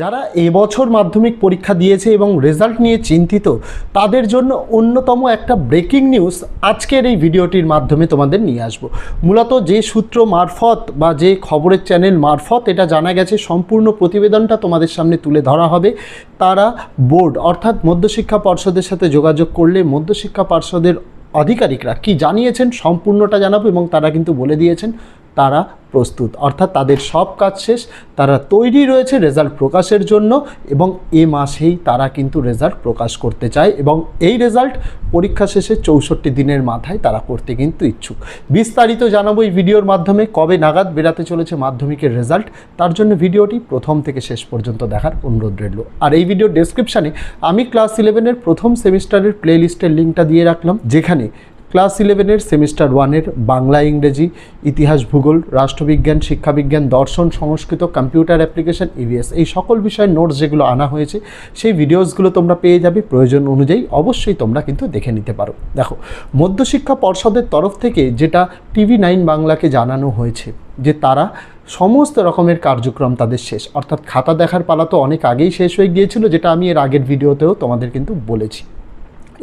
যারা এবছর মাধ্যমিক পরীক্ষা দিয়েছে এবং রেজাল্ট নিয়ে চিন্তিত, তাদের জন্য অন্যতম একটা ব্রেকিং নিউজ আজকের এই ভিডিওটির মাধ্যমে তোমাদের নিয়ে আসব। মূলত যে সূত্র মারফত বা যে খবরের চ্যানেল মারফত এটা জানা গেছে, সম্পূর্ণ প্রতিবেদনটা তোমাদের সামনে তুলে ধরা হবে। তারা বোর্ড অর্থাৎ মধ্যশিক্ষা পর্ষদের সাথে যোগাযোগ করলে মধ্যশিক্ষা পর্ষদের আধিকারিকরা কি জানিয়েছেন সম্পূর্ণটা জানাব এবং তারা কিন্তু বলে দিয়েছেন তারা প্রস্তুত। অর্থাৎ তাদের সব কাজ শেষ, তারা তৈরি রয়েছে রেজাল্ট প্রকাশের জন্য এবং এ মাসেই তারা কিন্তু রেজাল্ট প্রকাশ করতে চায় এবং এই রেজাল্ট পরীক্ষা শেষে চৌষট্টি দিনের মাথায় তারা করতে কিন্তু ইচ্ছুক। বিস্তারিত জানাব এই ভিডিওর মাধ্যমে, কবে নাগাদ বেরাতে চলেছে মাধ্যমিকের রেজাল্ট, তার জন্য ভিডিওটি প্রথম থেকে শেষ পর্যন্ত দেখার অনুরোধ রইল। আর এই ভিডিওর ডেসক্রিপশানে আমি ক্লাস ইলেভেনের প্রথম সেমিস্টারের প্লে লিস্টের লিঙ্কটা দিয়ে রাখলাম, যেখানে ক্লাস ইলেভেনের সেমিস্টার ওয়ানের বাংলা, ইংরেজি, ইতিহাস, ভূগোল, রাষ্ট্রবিজ্ঞান, শিক্ষাবিজ্ঞান, দর্শন, সংস্কৃত, কম্পিউটার অ্যাপ্লিকেশন ইভিএস এই সকল বিষয়ের নোটস যেগুলো আনা হয়েছে, সেই ভিডিওসগুলো তোমরা পেয়ে যাবে। প্রয়োজন অনুযায়ী অবশ্যই তোমরা কিন্তু দেখে নিতে পারো। দেখো, মধ্যশিক্ষা পর্ষদের তরফ থেকে যেটা টিভি নাইন বাংলাকে জানানো হয়েছে, যে তারা সমস্ত রকমের কার্যক্রম তাদের শেষ, অর্থাৎ খাতা দেখার পালা তো অনেক আগেই শেষ হয়ে গিয়েছিল, যেটা আমি এর আগের ভিডিওতেও তোমাদের কিন্তু বলেছি।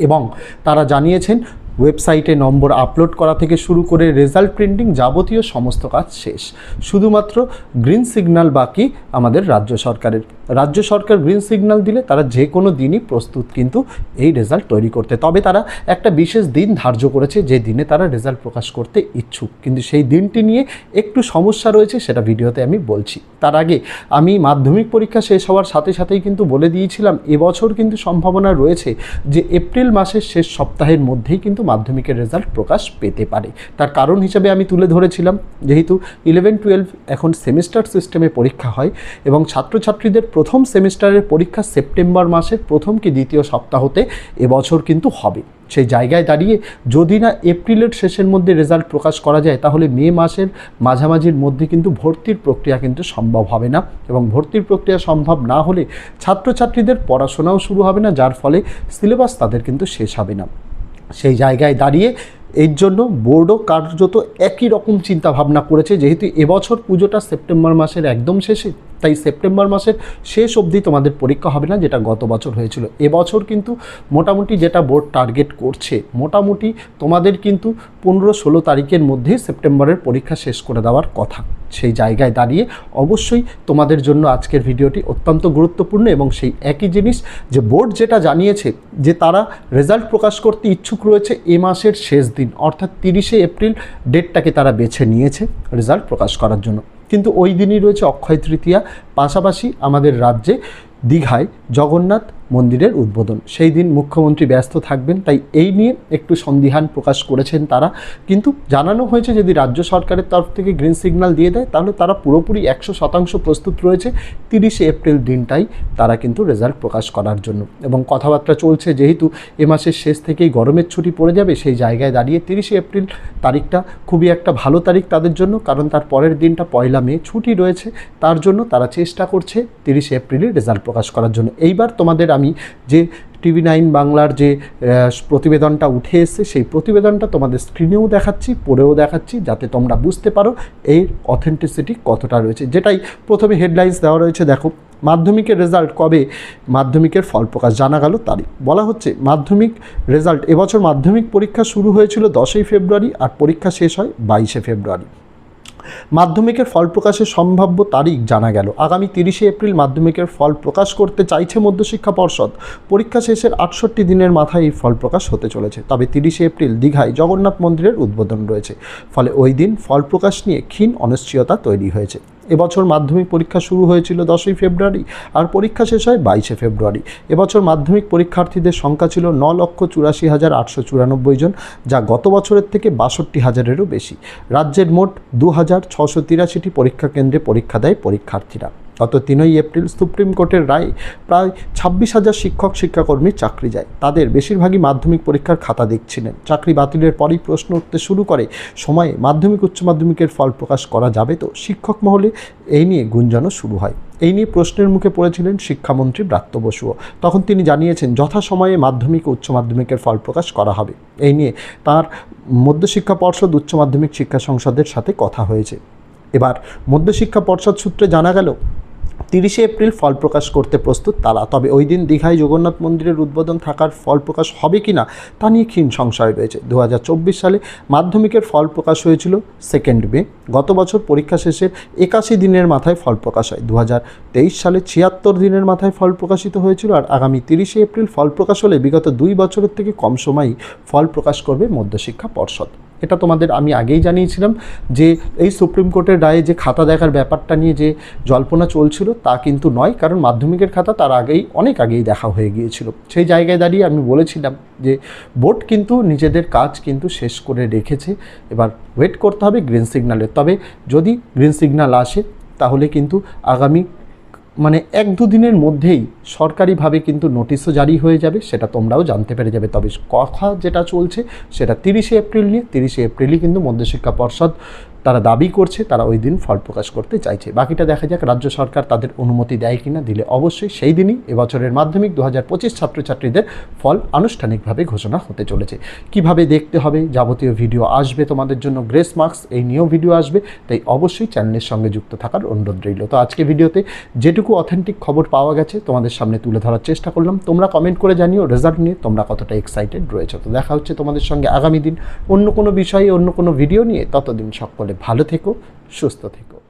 এবং তারা জানিয়েছেন ওয়েবসাইটে নম্বর আপলোড করা থেকে শুরু করে রেজাল্ট প্রিন্টিং যাবতীয় সমস্ত কাজ শেষ। শুধুমাত্র গ্রিন সিগন্যাল বাকি আমাদের রাজ্য সরকারের। রাজ্য সরকার গ্রিন সিগন্যাল দিলে তারা যে কোনো দিনই প্রস্তুত কিন্তু এই রেজাল্ট তৈরি করতে। তবে তারা একটা বিশেষ দিন ধার্য করেছে, যে দিনে তারা রেজাল্ট প্রকাশ করতে ইচ্ছুক। কিন্তু সেই দিনটি নিয়ে একটু সমস্যা রয়েছে সেটা ভিডিওতে আমি বলছি। তার আগে আমি মাধ্যমিক পরীক্ষা শেষ হওয়ার সাথে সাথেই কিন্তু বলে দিয়েছিলাম, এবছর কিন্তু সম্ভাবনা রয়েছে যে এপ্রিল মাসের শেষ সপ্তাহের মধ্যেই কিন্তু মাধ্যমিকের রেজাল্ট প্রকাশ পেতে পারে। তার কারণ হিসেবে আমি তুলে ধরেছিলাম, যেহেতু ইলেভেন টুয়েলভ এখন সেমিস্টার সিস্টেমে পরীক্ষা হয় এবং ছাত্রছাত্রীদের প্রথম সেমিস্টারের পরীক্ষা সেপ্টেম্বর মাসের প্রথম কি দ্বিতীয় সপ্তাহতে এবছর কিন্তু হবে। সেই জায়গায় দাঁড়িয়ে যদি না এপ্রিলের শেষের মধ্যে রেজাল্ট প্রকাশ করা যায়, তাহলে মে মাসের মাঝামাঝির মধ্যে কিন্তু ভর্তির প্রক্রিয়া কিন্তু সম্ভব হবে না এবং ভর্তির প্রক্রিয়া সম্ভব না হলে ছাত্রছাত্রীদের পড়াশোনাও শুরু হবে না, যার ফলে সিলেবাস তাদের কিন্তু শেষ হবে না। সেই জায়গায় দাঁড়িয়ে এর জন্য বোর্ডও কার্যত একই রকম চিন্তাভাবনা করেছে, যেহেতু এবছর পুজোটা সেপ্টেম্বর মাসের একদম শেষে। তাই সেপ্টেম্বর মাসের শেষ অবধি তোমাদের পরীক্ষা হবে না, যেটা গত বছর হয়েছিল। এবছর কিন্তু মোটামুটি যেটা বোর্ড টার্গেট করছে, মোটামুটি তোমাদের কিন্তু পনেরো ষোলো তারিখের মধ্যেই সেপ্টেম্বরের পরীক্ষা শেষ করে দেওয়ার কথা। সেই জায়গায় দাঁড়িয়ে অবশ্যই তোমাদের জন্য আজকের ভিডিওটি অত্যন্ত গুরুত্বপূর্ণ এবং সেই একই জিনিস যে বোর্ড যেটা জানিয়েছে যে তারা রেজাল্ট প্রকাশ করতে ইচ্ছুক রয়েছে এ মাসের শেষ দিন, অর্থাৎ তিরিশে এপ্রিল ডেটটাকে তারা বেছে নিয়েছে রেজাল্ট প্রকাশ করার জন্য। কিন্তু ওই দিনই রয়েছে অক্ষয় তৃতীয়া। পাশাপাশি আমাদের রাজ্যে দীঘায় জগন্নাথ মন্দিরের উদ্বোধন। সেই দিন মুখ্যমন্ত্রী ব্যস্ত থাকবেন, তাই এই নিয়ে একটু সন্দিহান প্রকাশ করেছেন তারা। কিন্তু জানানো হয়েছে যদি রাজ্য সরকারের তরফ থেকে গ্রিন সিগন্যাল দিয়ে দেয়, তাহলে তারা পুরোপুরি একশো শতাংশ প্রস্তুত রয়েছে। তিরিশে এপ্রিল দিনটাই তারা কিন্তু রেজাল্ট প্রকাশ করার জন্য। এবং কথাবার্তা চলছে যেহেতু এ মাসের শেষ থেকেই গরমের ছুটি পড়ে যাবে, সেই জায়গায় দাঁড়িয়ে তিরিশে এপ্রিল তারিখটা খুবই একটা ভালো তারিখ তাদের জন্য, কারণ তার পরের দিনটা পয়লা মে ছুটি রয়েছে। তার জন্য তারা চেষ্টা করছে তিরিশে এপ্রিলে রেজাল্ট প্রকাশ করার জন্য। এইবার তোমাদের আমি যে টিভি নাইন বাংলার যে প্রতিবেদনটা উঠে এসছে, সেই প্রতিবেদনটা তোমাদের স্ক্রিনেও দেখাচ্ছি, পড়েও দেখাচ্ছি, যাতে তোমরা বুঝতে পারো এর অথেন্টিসিটি কতটা রয়েছে। যেটাই প্রথমে হেডলাইন্স দেওয়া রয়েছে, দেখো, মাধ্যমিকের রেজাল্ট কবে মাধ্যমিকের ফল প্রকাশ জানা গেল তারিখ। বলা হচ্ছে, মাধ্যমিক রেজাল্ট এবছর মাধ্যমিক পরীক্ষা শুরু হয়েছিল দশই ফেব্রুয়ারি আর পরীক্ষা শেষ হয় বাইশে ফেব্রুয়ারি। মাধ্যমিকের ফল প্রকাশের সম্ভাব্য তারিখ জানা গেল। আগামী তিরিশে এপ্রিল মাধ্যমিকের ফল প্রকাশ করতে চাইছে মধ্যশিক্ষা পর্ষদ। পরীক্ষা শেষের আটষট্টি দিনের মাথায় এই ফল প্রকাশ হতে চলেছে। তবে তিরিশে এপ্রিল দীঘায় জগন্নাথ মন্দিরের উদ্বোধন রয়েছে। ফলে ওই দিন ফল প্রকাশ নিয়ে ক্ষীণ অনিশ্চয়তা তৈরি হয়েছে। এবছর মাধ্যমিক পরীক্ষা শুরু হয়েছিল দশই ফেব্রুয়ারি আর পরীক্ষা শেষ হয় বাইশে ফেব্রুয়ারি। এবছর মাধ্যমিক পরীক্ষার্থীদের সংখ্যা ছিল ন লক্ষ চুরাশি হাজার আটশো চুরানব্বই জন, যা গত বছরের থেকে বাষট্টি হাজারেরও বেশি। রাজ্যের মোট দু হাজার ছশো তিরাশিটি পরীক্ষা কেন্দ্রে পরীক্ষা দেয় পরীক্ষার্থীরা। গত তিনই এপ্রিল সুপ্রিম কোর্টের রায় প্রায় ছাব্বিশ হাজার শিক্ষক শিক্ষাকর্মীর চাকরি যায়। তাদের বেশিরভাগই মাধ্যমিক পরীক্ষার খাতা দেখছিলেন। চাকরি বাতিলের পরই প্রশ্ন উঠতে শুরু করে, সময়ে মাধ্যমিক, উচ্চ মাধ্যমিকের ফল প্রকাশ করা যাবে তো? শিক্ষক মহলে এই নিয়ে গুঞ্জনও শুরু হয়। এই নিয়ে প্রশ্নের মুখে পড়েছিলেন শিক্ষামন্ত্রী ব্রাত্য বসুও। তখন তিনি জানিয়েছেন, যথাসময়ে মাধ্যমিক, উচ্চ মাধ্যমিকের ফল প্রকাশ করা হবে। এই নিয়ে তার মধ্যশিক্ষা পর্ষদ, উচ্চ মাধ্যমিক শিক্ষা সংসদের সাথে কথা হয়েছে। এবার মধ্যশিক্ষা পর্ষদ সূত্রে জানা গেল তিরিশে এপ্রিল ফল প্রকাশ করতে প্রস্তুত তারা। তবে ওই দিন দীঘায় জগন্নাথ মন্দিরের উদ্বোধন থাকার ফল প্রকাশ হবে কি না তা নিয়ে ক্ষীণ সংশয় রয়েছে। দু হাজার চব্বিশ সালে মাধ্যমিকের ফল প্রকাশ হয়েছিল সেকেন্ড মে। গত বছর পরীক্ষা শেষের একাশি দিনের মাথায় ফল প্রকাশ হয়। দু হাজার তেইশ সালে ছিয়াত্তর দিনের মাথায় ফল প্রকাশিত হয়েছিল আর আগামী তিরিশে এপ্রিল ফল প্রকাশ হলে বিগত দুই বছরের থেকে কম সময়ই ফল প্রকাশ করবে মধ্যশিক্ষা পর্ষদ। এটা তোমাদের আমি আগেই জানিয়েছিলাম যে এই সুপ্রিম কোর্টের রায়ে যে খাতা দেখার ব্যাপারটা নিয়ে যে জল্পনা চলছিল তা কিন্তু নয়, কারণ মাধ্যমিকের খাতা তার আগেই, অনেক আগেই দেখা হয়ে গিয়েছিল। সেই জায়গায় দাঁড়িয়ে আমি বলেছিলাম যে বোর্ড কিন্তু নিজেদের কাজ কিন্তু শেষ করে রেখেছে। এবার ওয়েট করতে হবে গ্রিন সিগন্যালের তবে যদি গ্রিন সিগন্যাল আসে, তাহলে কিন্তু আগামী মানে এক দুদিনের মধ্যেই সরকারিভাবে কিন্তু নোটিশও জারি হয়ে যাবে, সেটা তোমরাও জানতে পেরে যাবে। তবে কথা যেটা চলছে, সেটা তিরিশে এপ্রিল নিয়ে, তিরিশে এপ্রিলই কিন্তু মধ্যশিক্ষা পর্ষদ তারা দাবি করছে, তারা ওই দিন ফল প্রকাশ করতে চাইছে। বাকিটা দেখা যাক, রাজ্য সরকার তাদের অনুমতি দেয় কিনা, দিলে অবশ্যই সেই দিনই এবছরের মাধ্যমিক দু হাজার পঁচিশ ছাত্রছাত্রীদের ফল আনুষ্ঠানিকভাবে ঘোষণা হতে চলেছে। কীভাবে দেখতে হবে, যাবতীয় ভিডিও আসবে তোমাদের জন্য, গ্রেস মার্কস, এই নিয়েও ভিডিও আসবে, তাই অবশ্যই চ্যানেলের সঙ্গে যুক্ত থাকার অনুরোধ রইল। তো আজকে ভিডিওতে যেটুকু অথেন্টিক খবর পাওয়া গেছে, তোমাদের সামনে তুলে ধরার চেষ্টা করলাম। তোমরা কমেন্ট করে জানিও রেজাল্ট নিয়ে তোমরা কতটা এক্সাইটেড রয়েছে। তো দেখা হচ্ছে তোমাদের সঙ্গে আগামী দিন অন্য কোনো বিষয়ে, অন্য কোনো ভিডিও নিয়ে। ততদিন সকলে ভালো থেকো সুস্থ থেকো।